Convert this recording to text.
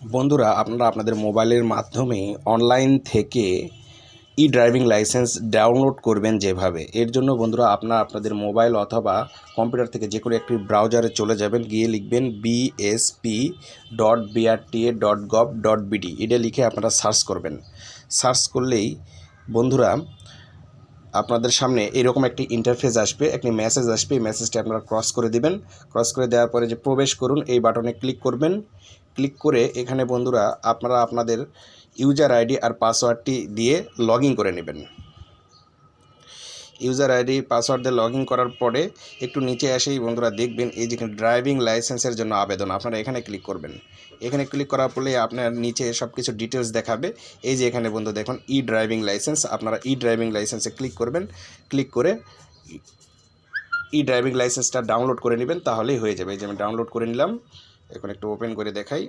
বন্ধুরা, আপনারা আপনাদের মোবাইলের মাধ্যমে অনলাইন থেকে ই ড্রাইভিং লাইসেন্স ডাউনলোড করবেন যেভাবে। এর জন্য বন্ধুরা, আপনারা আপনাদের মোবাইল অথবা কম্পিউটার থেকে যে কোনো একটি ব্রাউজারে চলে যাবেন, গিয়ে লিখবেন BSP dot BRTA dot gov dot BD এটা লিখে আপনারা সার্চ করবেন। সার্চ করলেই বন্ধুরা, আপনাদের সামনে এরকম একটি ইন্টারফেস আসবে, একটি মেসেজ আসবে, এই মেসেজটি আপনারা ক্রস করে দিবেন। ক্রস করে দেওয়ার পরে যে প্রবেশ করুন, এই বাটনে ক্লিক করবেন। ক্লিক করে এখানে বন্ধুরা আপনারা আপনাদের ইউজার আইডি আর পাসওয়ার্ডটি দিয়ে লগ করে নেবেন। ইউজার আইডি, পাসওয়ার্ড দিয়ে লগ করার পরে একটু নিচে এসেই বন্ধুরা দেখবেন এই যেখানে ড্রাইভিং লাইসেন্সের জন্য আবেদন, আপনারা এখানে ক্লিক করবেন। এখানে ক্লিক করার পরে আপনার নিচে সব কিছু ডিটেলস দেখাবে। এই যে এখানে বন্ধু দেখুন ই ড্রাইভিং লাইসেন্স, আপনারা ই ড্রাইভিং লাইসেন্সে ক্লিক করবেন। ক্লিক করে ই ড্রাইভিং লাইসেন্সটা ডাউনলোড করে নেবেন, তাহলেই হয়ে যাবে। এই যে আমি ডাউনলোড করে নিলাম। এখন একটু ওপেন করে দেখাই।